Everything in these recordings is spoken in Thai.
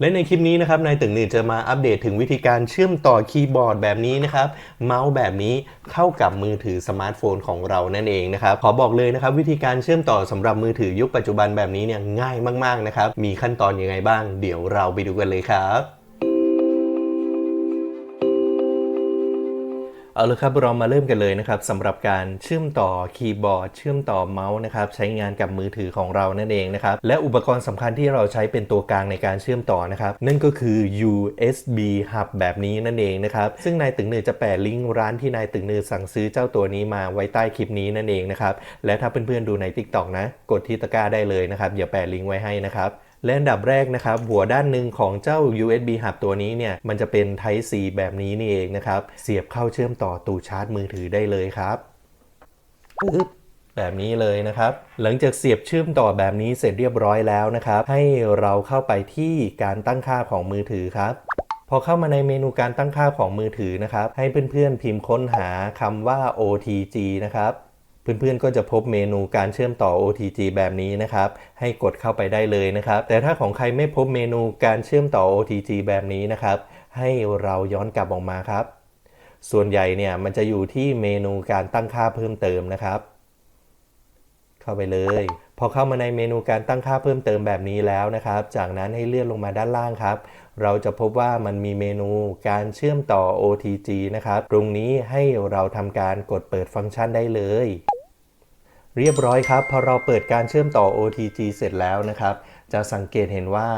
และในคลิปนี้นะครับนายตึงหนึ่งจะมาอัปเดตถึงวิธีการเชื่อมต่อคีย์บอร์ดแบบนี้นะครับเมาส์แบบนี้เข้ากับมือถือสมาร์ทโฟนของเรานั่นเองนะครับขอบอกเลยนะครับวิธีการเชื่อมต่อสำหรับมือถือยุคปัจจุบันแบบนี้เนี่ยง่ายมากๆนะครับมีขั้นตอนยังไงบ้าง เดี๋ยวเราไปดูกันเลยครับ เอาละครับเรามาเริ่มกันเลยนะครับสำหรับการเชื่อมต่อคีย์บอร์ด เชื่อมต่อเมาส์นะครับใช้งานกับมือถือของเรานั่นเองนะครับและอุปกรณ์สำคัญที่เราใช้เป็นตัวกลางในการเชื่อมต่อนะครับนั่นก็คือ USB hub แบบนี้นั่นเองนะครับซึ่งนายตึงเนือจะแปะลิงก์ร้านที่นายตึงเนือสั่งซื้อเจ้าตัวนี้มาไว้ใต้คลิปนี้นั่นเองนะครับและถ้าเพื่อนๆดูใน TikTok นะกดที่ตะกร้าได้เลยนะครับอย่าแปะลิงก์ไว้ให้นะครับ และอันดับแรกนะครับ หัวด้านหนึ่งของเจ้า USB hub ตัวนี้เนี่ย มันจะเป็น Type C แบบนี้นี่เองนะครับ เสียบเข้าเชื่อมต่อตู้ชาร์จมือถือได้เลยครับปึ๊บแบบนี้เลยนะครับ หลังจากเสียบเชื่อมต่อแบบนี้เสร็จเรียบร้อยแล้วนะครับ ให้เราเข้าไปที่การตั้งค่าของมือถือครับ พอเข้ามาในเมนูการตั้งค่าของมือถือนะครับ ให้เพื่อนๆพิมพ์ค้นหาคำว่า OTG นะครับ เพื่อนๆ ก็จะพบเมนูการเชื่อมต่อ OTG แบบนี้นะครับ ให้กดเข้าไปได้เลยนะครับ แต่ถ้าของใครไม่พบเมนูการเชื่อมต่อ OTG แบบนี้นะครับ ให้เราย้อนกลับออกมาครับ ส่วนใหญ่เนี่ยมันจะอยู่ที่เมนูการตั้งค่าเพิ่มเติมนะครับ เข้าไปเลย พอเข้ามาในเมนูการตั้งค่าเพิ่มเติมแบบนี้แล้วนะครับ จากนั้นให้เลื่อนลงมาด้านล่างครับเราจะพบว่ามันมีเมนูการเชื่อมต่อ OTG นะครับ ตรงนี้ให้เราทำการกดเปิดฟังก์ชันได้เลย เรียบร้อยครับ พอเราเปิดการเชื่อมต่อ OTG เสร็จแล้วนะครับ จะสังเกตเห็นว่า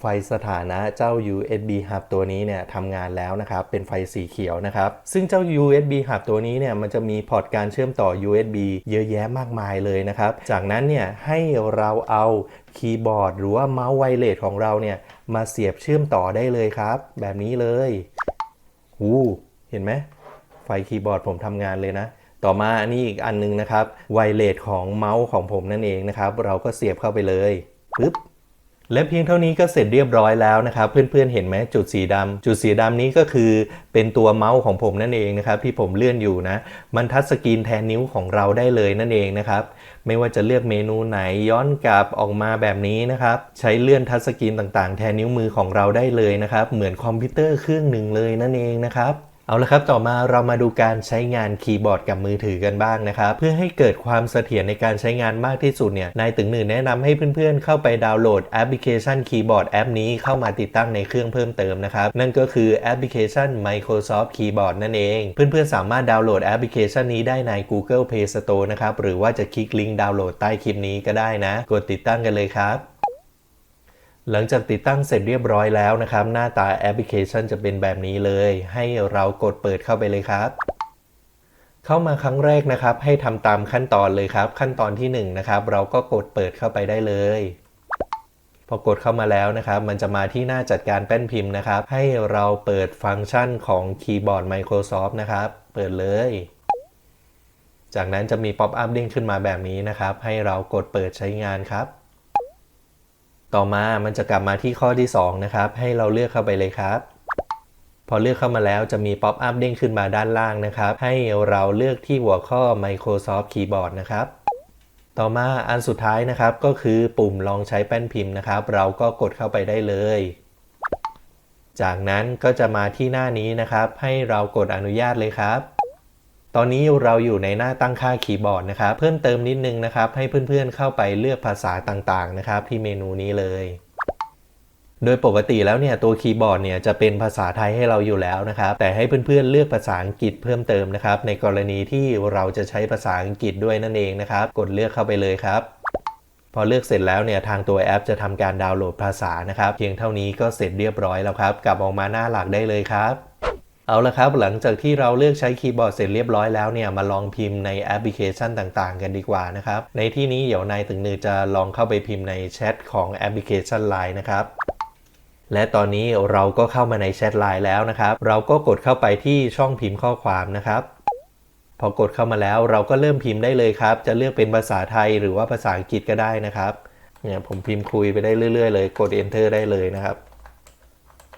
ไฟสถานะเจ้า USB hub ตัวนี้เนี่ยทำงานแล้วนะครับ เป็นไฟสีเขียวนะครับ ซึ่งเจ้า USB hub ตัวนี้เนี่ยมันจะมีพอร์ตการเชื่อมต่อ USB เยอะแยะมากมายเลยนะครับ จากนั้นเนี่ยให้เราเอาคีย์บอร์ดหรือว่าเมาส์ไวเลสของเราเนี่ยมาเสียบเชื่อมต่อได้เลยครับ แบบนี้เลยหูเห็นไหมไฟคีย์บอร์ดผมทำงานเลยนะ ต่อมาอันนี้อีกอันนึงนะครับไวเลสของเมาส์ของผมนั่นเองนะครับ เราก็เสียบเข้าไปเลยปึ๊บและเพียงเท่านี้ก็เสร็จเรียบร้อยแล้วนะครับ เพื่อนๆเห็นไหมจุดสีดำจุดสีดำนี้ก็คือเป็นตัวเมาส์ของผมนั่นเองนะครับที่ผมเลื่อนอยู่นะ มันทัชสกรีนแทนนิ้วของเราได้เลยนั่นเองนะครับ ไม่ว่าจะเลือกเมนูไหนย้อนกลับออกมาแบบนี้นะครับ ใช้เลื่อนทัชสกรีนต่างๆ แทนนิ้วมือของเราได้เลยนะครับ เหมือนคอมพิวเตอร์เครื่องหนึ่งเลยนั่นเองนะครับ เอาละครับ ต่อมาเรามาดูการใช้งานคีย์บอร์ดกับมือถือกันบ้างนะครับ เพื่อให้เกิดความเสถียรในการใช้งานมากที่สุดเนี่ย นายตึงหนึ่งแนะนำให้เพื่อนๆ เข้าไปดาวน์โหลดแอปพลิเคชันคีย์บอร์ดแอปนี้เข้ามาติดตั้งในเครื่องเพิ่มเติมนะครับ นั่นก็คือแอปพลิเคชัน Microsoft Keyboard นั่นเอง เพื่อนๆ สามารถดาวน์โหลดแอปพลิเคชันนี้ได้ใน Google Play Store นะครับ หรือว่าจะคลิกลิงก์ดาวน์โหลดใต้คลิปนี้ก็ได้นะ กดติดตั้งกันเลยครับ หลังจากติดตั้งเสร็จเรียบร้อยแล้วนะครับ หน้าตาแอปพลิเคชันจะเป็นแบบนี้เลย ให้เรากดเปิดเข้าไปเลยครับ เข้ามาครั้งแรกนะครับ ให้ทำตามขั้นตอนเลยครับ ขั้นตอนที่1นนะครับ เราก็กดเปิดเข้าไปได้เลยพอกดเข้ามาแล้วนะครับ มันจะมาที่หน้าจัดการแป้นพิมพ์นะครับ ให้เราเปิดฟังก์ชันของคีย์บอร์ด Microsoft นะครับ เปิดเลย จากนั้นจะมีป๊อปอัพเด้งขึ้นมาแบบนี้นะครับ ให้เรากดเปิดใช้งานครับ ต่อมามันจะกลับมาที่ข้อที่ 2 นะครับ ให้เราเลือกเข้าไปเลยครับ พอเลือกเข้ามาแล้วจะมีป๊อปอัพเด้งขึ้นมาด้านล่างนะครับ ให้เราเลือกที่หัวข้อ Microsoft Keyboard นะครับ ต่อมาอันสุดท้ายนะครับก็คือปุ่มลองใช้แป้นพิมพ์นะครับ เราก็กดเข้าไปได้เลย จากนั้นก็จะมาที่หน้านี้นะครับ ให้เรากดอนุญาตเลยครับ ตอนนี้เราอยู่ในหน้าตั้งค่าคีย์บอร์ดนะครับ เพิ่มเติมนิดนึงนะครับ ให้เพื่อนๆเข้าไปเลือกภาษาต่างๆนะครับ ที่เมนูนี้เลย โดยปกติแล้วเนี่ยตัวคีย์บอร์ดเนี่ยจะเป็นภาษาไทยให้เราอยู่แล้วนะครับ แต่ให้เพื่อนๆเลือกภาษาอังกฤษเพิ่มเติมนะครับ ในกรณีที่เราจะใช้ภาษาอังกฤษด้วยนั่นเองนะครับ กดเลือกเข้าไปเลยครับพอเลือกเสร็จแล้วเนี่ยทางตัวแอปจะทำการดาวน์โหลดภาษานะครับ เพียงเท่านี้ก็เสร็จเรียบร้อยแล้วครับ กลับออกมาหน้าหลักได้เลยครับ เอาละครับ หลังจากที่เราเลือกใช้คีย์บอร์ดเสร็จเรียบร้อยแล้วเนี่ยมาลองพิมพ์ในแอปพลิเคชันต่างๆ กันดีกว่านะครับ ในที่นี้เดี๋ยวนายตึงนือจะลองเข้าไปพิมพ์ในแชทของแอปพลิเคชัน Line นะครับและตอนนี้เราก็เข้ามาในแชทไลน์แล้วนะครับ เราก็กดเข้าไปที่ช่องพิมพ์ข้อความนะครับ พอกดเข้ามาแล้วเราก็เริ่มพิมพ์ได้เลยครับ จะเลือกเป็นภาษาไทยหรือว่าภาษาอังกฤษก็ได้นะครับ เนี่ยผมพิมพ์คุยไปได้เรื่อย ๆ เลย กด enter ได้เลยนะครับ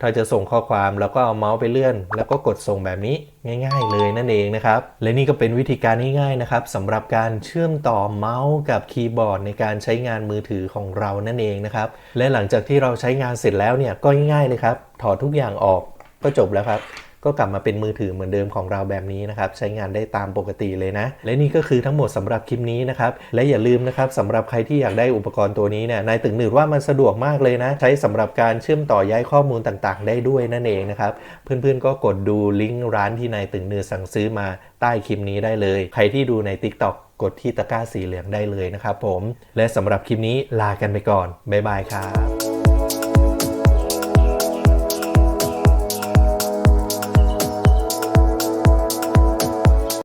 ถ้าจะส่งข้อความแล้วก็เอาเมาส์ไปเลื่อน แล้วก็กดส่งแบบนี้ง่าย ๆ เลยนั่นเองนะครับ และนี่ก็เป็นวิธีการง่ายๆนะครับสำหรับการเชื่อมต่อเมาส์กับคีย์บอร์ดในการใช้งานมือถือของเรานั่นเองนะครับ และหลังจากที่เราใช้งานเสร็จแล้วเนี่ยก็ง่ายๆเลยครับ ถอดทุกอย่างออกก็จบแล้วครับ ก็กลับมาเป็นมือถือเหมือนเดิมของเราแบบนี้นะครับ ใช้งานได้ตามปกติเลยนะ และนี่ก็คือทั้งหมดสำหรับคลิปนี้นะครับ และอย่าลืมนะครับสำหรับใครที่อยากได้อุปกรณ์ตัวนี้เนี่ยนายตึงหนืดว่ามันสะดวกมากเลยนะ ใช้สำหรับการเชื่อมต่อย้ายข้อมูลต่างๆ ได้ด้วยนั่นเองนะครับเพื่อนๆก็กดดูลิงก์ร้านที่นายตึงหนืดสั่งซื้อมาใต้คลิปนี้ได้เลย ใครที่ดูใน TikTok กดที่ตะกร้าสีเหลืองได้เลยนะครับผม และสำหรับคลิปนี้ลากันไปก่อน บ๊ายบายครับ